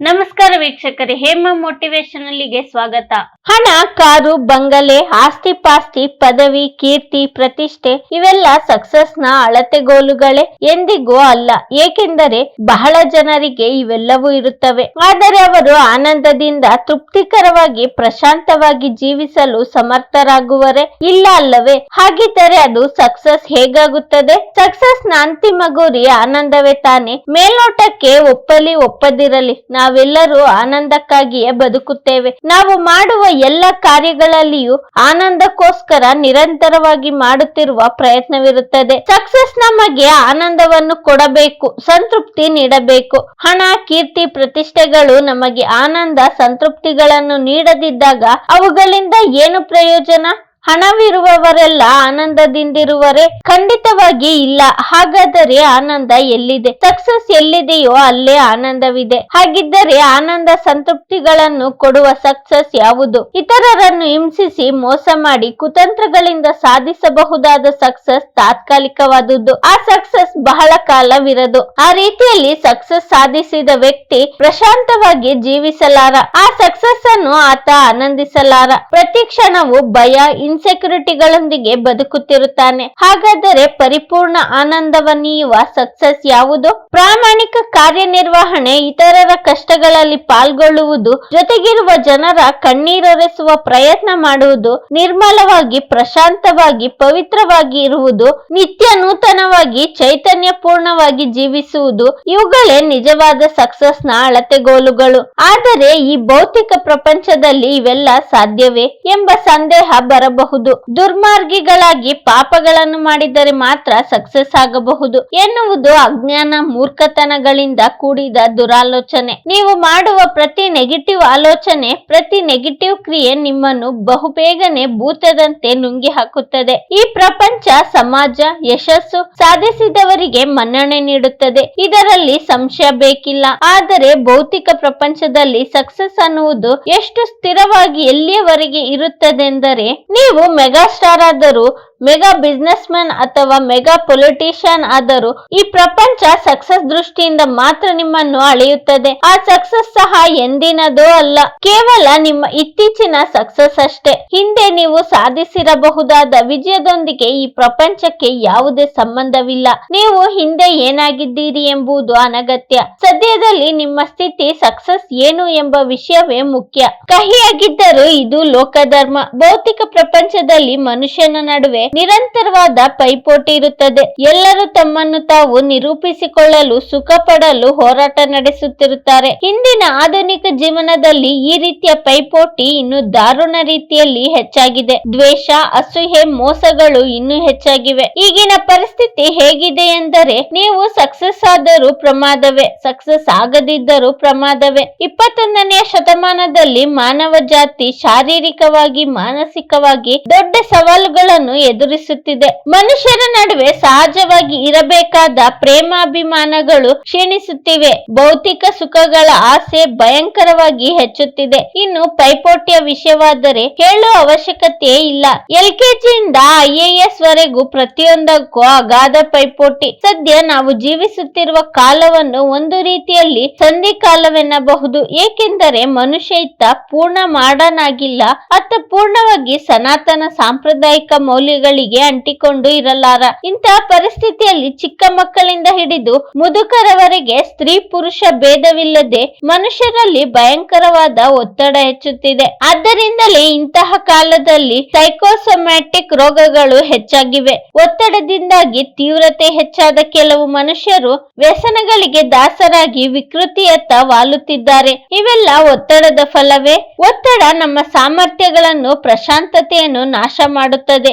ನಮಸ್ಕಾರ ವೀಕ್ಷಕರೇ, ಹೇಮ ಮೋಟಿವೇಶನ್ ಅಲ್ಲಿಗೆ ಸ್ವಾಗತ. ಹಣ, ಕಾರು, ಬಂಗಲೆ, ಆಸ್ತಿ ಪಾಸ್ತಿ, ಪದವಿ, ಕೀರ್ತಿ, ಪ್ರತಿಷ್ಠೆ, ಇವೆಲ್ಲ ಸಕ್ಸಸ್ನ ಅಳತೆಗೋಲುಗಳೇ, ಎಂದಿಗೂ ಅಲ್ಲ. ಏಕೆಂದರೆ ಬಹಳ ಜನರಿಗೆ ಇವೆಲ್ಲವೂ ಇರುತ್ತವೆ. ಆದರೆ ಅವರು ಆನಂದದಿಂದ, ತೃಪ್ತಿಕರವಾಗಿ, ಪ್ರಶಾಂತವಾಗಿ ಜೀವಿಸಲು ಸಮರ್ಥರಾಗುವರೆ ಇಲ್ಲ ಅಲ್ಲವೇ? ಹಾಗಿದ್ದರೆ ಅದು ಸಕ್ಸಸ್ ಹೇಗಾಗುತ್ತದೆ? ಸಕ್ಸಸ್ನ ಅಂತಿಮ ಗುರಿ ಆನಂದವೇ ತಾನೆ? ಮೇಲ್ನೋಟಕ್ಕೆ ಒಪ್ಪಲಿ ಒಪ್ಪದಿರಲಿ. ನಾವೆಲ್ಲರೂ ಆನಂದಕ್ಕಾಗಿಯೇ ಬದುಕುತ್ತೇವೆ. ನಾವು ಮಾಡುವ ಎಲ್ಲ ಕಾರ್ಯಗಳಲ್ಲಿಯೂ ಆನಂದಕ್ಕೋಸ್ಕರ ನಿರಂತರವಾಗಿ ಮಾಡುತ್ತಿರುವ ಪ್ರಯತ್ನವಿರುತ್ತದೆ. ಸಕ್ಸಸ್ ನಮಗೆ ಆನಂದವನ್ನು ಕೊಡಬೇಕು, ಸಂತೃಪ್ತಿ ನೀಡಬೇಕು. ಹಣ, ಕೀರ್ತಿ, ಪ್ರತಿಷ್ಠೆಗಳು ನಮಗೆ ಆನಂದ, ಸಂತೃಪ್ತಿಗಳನ್ನು ನೀಡದಿದ್ದಾಗ ಅವುಗಳಿಂದ ಏನು ಪ್ರಯೋಜನ? ಹಣವಿರುವವರೆಲ್ಲ ಆನಂದದಿಂದಿರುವರೆ ಖಂಡಿತವಾಗಿ ಇಲ್ಲ. ಹಾಗಾದರೆ ಆನಂದ ಎಲ್ಲಿದೆ? ಸಕ್ಸಸ್ ಎಲ್ಲಿದೆಯೋ ಅಲ್ಲೇ ಆನಂದವಿದೆ. ಹಾಗಿದ್ದರೆ ಆನಂದ ಸಂತೃಪ್ತಿಗಳನ್ನು ಕೊಡುವ ಸಕ್ಸಸ್ ಯಾವುದು? ಇತರರನ್ನು ಹಿಂಸಿಸಿ ಮೋಸ ಮಾಡಿ ಕುತಂತ್ರಗಳಿಂದ ಸಾಧಿಸಬಹುದಾದ ಸಕ್ಸಸ್ ತಾತ್ಕಾಲಿಕವಾದುದು ಆ ಸಕ್ಸಸ್ ಬಹಳ ಕಾಲವಿರದು. ಆ ರೀತಿಯಲ್ಲಿ ಸಕ್ಸಸ್ ಸಾಧಿಸಿದ ವ್ಯಕ್ತಿ ಪ್ರಶಾಂತವಾಗಿ ಜೀವಿಸಲಾರ. ಆ ಸಕ್ಸಸ್ ಅನ್ನು ಆತ ಆನಂದಿಸಲಾರ. ಪ್ರತಿ ಕ್ಷಣವು ಭಯ ಇನ್ಸೆಕ್ಯೂರಿಟಿಗಳೊಂದಿಗೆ ಬದುಕುತ್ತಿರುತ್ತಾನೆ. ಹಾಗಾದರೆ ಪರಿಪೂರ್ಣ ಆನಂದವನ್ನೀಯುವ ಸಕ್ಸಸ್ ಯಾವುದು? ಪ್ರಾಮಾಣಿಕ ಕಾರ್ಯನಿರ್ವಹಣೆ ಇತರರ ಕಷ್ಟಗಳಲ್ಲಿ ಪಾಲ್ಗೊಳ್ಳುವುದು, ಜೊತೆಗಿರುವ ಜನರ ಕಣ್ಣೀರೊರೆಸುವ ಪ್ರಯತ್ನ ಮಾಡುವುದು, ನಿರ್ಮಲವಾಗಿ, ಪ್ರಶಾಂತವಾಗಿ, ಪವಿತ್ರವಾಗಿ ಇರುವುದು, ನಿತ್ಯ ನೂತನವಾಗಿ, ಚೈತನ್ಯಪೂರ್ಣವಾಗಿ ಜೀವಿಸುವುದು, ಇವುಗಳೇ ನಿಜವಾದ ಸಕ್ಸಸ್ನ ಅಳತೆಗೋಲುಗಳು. ಆದರೆ ಈ ಭೌತಿಕ ಪ್ರಪಂಚದಲ್ಲಿ ಇವೆಲ್ಲ ಸಾಧ್ಯವೇ ಎಂಬ ಸಂದೇಹ ಬರಬಹುದು. ದುರ್ಮಾರ್ಗಿಗಳಾಗಿ ಪಾಪಗಳನ್ನು ಮಾಡಿದರೆ ಮಾತ್ರ ಸಕ್ಸಸ್ ಆಗಬಹುದು ಎನ್ನುವುದು ಅಜ್ಞಾನ ಮೂರ್ಖತನಗಳಿಂದ ಕೂಡಿದ ದುರಾಲೋಚನೆ. ನೀವು ಮಾಡುವ ಪ್ರತಿ ನೆಗೆಟಿವ್ ಆಲೋಚನೆ, ಪ್ರತಿ ನೆಗೆಟಿವ್ ಕ್ರಿಯೆ ನಿಮ್ಮನ್ನು ಬಹುಬೇಗನೆ ಭೂತದಂತೆ ನುಂಗಿ ಹಾಕುತ್ತದೆ. ಈ ಪ್ರಪಂಚ, ಸಮಾಜ, ಯಶಸ್ಸು ಸಾಧಿಸಿದವರಿಗೆ ಮನ್ನಣೆ ನೀಡುತ್ತದೆ. ಇದರಲ್ಲಿ ಸಂಶಯ ಬೇಕಿಲ್ಲ. ಆದರೆ ಭೌತಿಕ ಪ್ರಪಂಚದಲ್ಲಿ ಸಕ್ಸಸ್ ಅನ್ನುವುದು ಎಷ್ಟು ಸ್ಥಿರವಾಗಿ ಎಲ್ಲಿಯವರೆಗೆ ಇರುತ್ತದೆಂದರೆ, ನೀವು ಮೆಗಾ ಸ್ಟಾರ್ ಆದರೂ ಮೆಗಾ ಬಿಸ್ನೆಸ್ ಮ್ಯಾನ್ ಅಥವಾ ಮೆಗಾ ಪೊಲಿಟಿಷಿಯನ್ ಆದರೂ ಈ ಪ್ರಪಂಚ ಸಕ್ಸಸ್ ದೃಷ್ಟಿಯಿಂದ ಮಾತ್ರ ನಿಮ್ಮನ್ನು ಅಳೆಯುತ್ತದೆ. ಆ ಸಕ್ಸಸ್ ಸಹ ಎಂದಿನದೋ ಅಲ್ಲ, ಕೇವಲ ನಿಮ್ಮ ಇತ್ತೀಚಿನ ಸಕ್ಸಸ್ ಅಷ್ಟೇ. ಹಿಂದೆ ನೀವು ಸಾಧಿಸಿರಬಹುದಾದ ವಿಜಯದೊಂದಿಗೆ ಈ ಪ್ರಪಂಚಕ್ಕೆ ಯಾವುದೇ ಸಂಬಂಧವಿಲ್ಲ. ನೀವು ಹಿಂದೆ ಏನಾಗಿದ್ದೀರಿ ಎಂಬುದು ಅನಗತ್ಯ. ಸದ್ಯದಲ್ಲಿ ನಿಮ್ಮ ಸ್ಥಿತಿ ಸಕ್ಸಸ್ ಏನು ಎಂಬ ವಿಷಯವೇ ಮುಖ್ಯ. ಕಹಿಯಾಗಿದ್ದರೂ ಇದು ಲೋಕಧರ್ಮ. ಭೌತಿಕ ಪ್ರಪಂಚದಲ್ಲಿ ಮನುಷ್ಯನ ನಡುವೆ ನಿರಂತರವಾದ ಪೈಪೋಟಿ ಇರುತ್ತದೆ. ಎಲ್ಲರೂ ತಮ್ಮನ್ನು ತಾವು ನಿರೂಪಿಸಿಕೊಳ್ಳಲು ಸುಖ ಪಡಲು ಹೋರಾಟ ನಡೆಸುತ್ತಿರುತ್ತಾರೆ. ಹಿಂದಿನ ಆಧುನಿಕ ಜೀವನದಲ್ಲಿ ಈ ರೀತಿಯ ಪೈಪೋಟಿ ಇನ್ನು ದಾರುಣ ರೀತಿಯಲ್ಲಿ ಹೆಚ್ಚಾಗಿದೆ. ದ್ವೇಷ ಅಸೂಹೆ ಮೋಸಗಳು ಇನ್ನೂ ಹೆಚ್ಚಾಗಿವೆ. ಈಗಿನ ಪರಿಸ್ಥಿತಿ ಹೇಗಿದೆ ಎಂದರೆ ನೀವು ಸಕ್ಸಸ್ ಆದರೂ ಪ್ರಮಾದವೇ, ಸಕ್ಸಸ್ ಆಗದಿದ್ದರೂ ಪ್ರಮಾದವೇ. ಇಪ್ಪತ್ತೊಂದನೆಯ ಶತಮಾನದಲ್ಲಿ ಮಾನವ ಜಾತಿ ಶಾರೀರಿಕವಾಗಿ, ಮಾನಸಿಕವಾಗಿ ದೊಡ್ಡ ಸವಾಲುಗಳನ್ನು ಎದುರಿಸುತ್ತಿದೆ. ಮನುಷ್ಯರ ನಡುವೆ ಸಹಜವಾಗಿ ಇರಬೇಕಾದ ಪ್ರೇಮಾಭಿಮಾನಗಳು ಕ್ಷೀಣಿಸುತ್ತಿವೆ. ಭೌತಿಕ ಸುಖಗಳ ಆಸೆ ಭಯಂಕರವಾಗಿ ಹೆಚ್ಚುತ್ತಿದೆ. ಇನ್ನು ಪೈಪೋಟಿಯ ವಿಷಯವಾದರೆ ಕೇಳುವ ಅವಶ್ಯಕತೆ ಇಲ್ಲ. ಎಲ್ ಕೆಜಿಯಿಂದ ಐಎಎಸ್ ವರೆಗೂ ಪ್ರತಿಯೊಂದಕ್ಕೂ ಅಗಾಧ ಪೈಪೋಟಿ. ಸದ್ಯ ನಾವು ಜೀವಿಸುತ್ತಿರುವ ಕಾಲವನ್ನು ಒಂದು ರೀತಿಯಲ್ಲಿ ಸಂಧಿ ಕಾಲವೆನ್ನಬಹುದು ಏಕೆಂದರೆ ಮನುಷ್ಯ ಇತ್ತ ಪೂರ್ಣ ಮಾಡನಾಗಿಲ್ಲ. ಅತ್ತ ಪೂರ್ಣವಾಗಿ ಸನಾತನ ಸಾಂಪ್ರದಾಯಿಕ ಮೌಲ್ಯಗಳಿಗೆ ಅಂಟಿಕೊಂಡು ಇರಲಾರ. ಇಂತಹ ಪರಿಸ್ಥಿತಿಯಲ್ಲಿ ಚಿಕ್ಕ ಮಕ್ಕಳಿಂದ ಹಿಡಿದು ಮುದುಕರವರೆಗೆ ಸ್ತ್ರೀ ಪುರುಷ ಭೇದವಿಲ್ಲದೆ ಮನುಷ್ಯರಲ್ಲಿ ಭಯಂಕರವಾದ ಒತ್ತಡ ಹೆಚ್ಚುತ್ತಿದೆ. ಆದ್ದರಿಂದಲೇ ಇಂತಹ ಕಾಲದಲ್ಲಿ ಸೈಕೋಸೊಮ್ಯಾಟಿಕ್ ರೋಗಗಳು ಹೆಚ್ಚಾಗಿವೆ. ಒತ್ತಡದಿಂದಾಗಿ ತೀವ್ರತೆ ಹೆಚ್ಚಾದ ಕೆಲವು ಮನುಷ್ಯರು ವ್ಯಸನಗಳಿಗೆ ದಾಸರಾಗಿ ವಿಕೃತಿಯತ್ತ ವಾಲುತ್ತಿದ್ದಾರೆ. ಇವೆಲ್ಲ ಒತ್ತಡದ ಫಲವೇ? ಒತ್ತಡ ನಮ್ಮ ಸಾಮರ್ಥ್ಯಗಳನ್ನು ಪ್ರಶಾಂತತೆಯನ್ನು ನಾಶ ಮಾಡುತ್ತದೆ.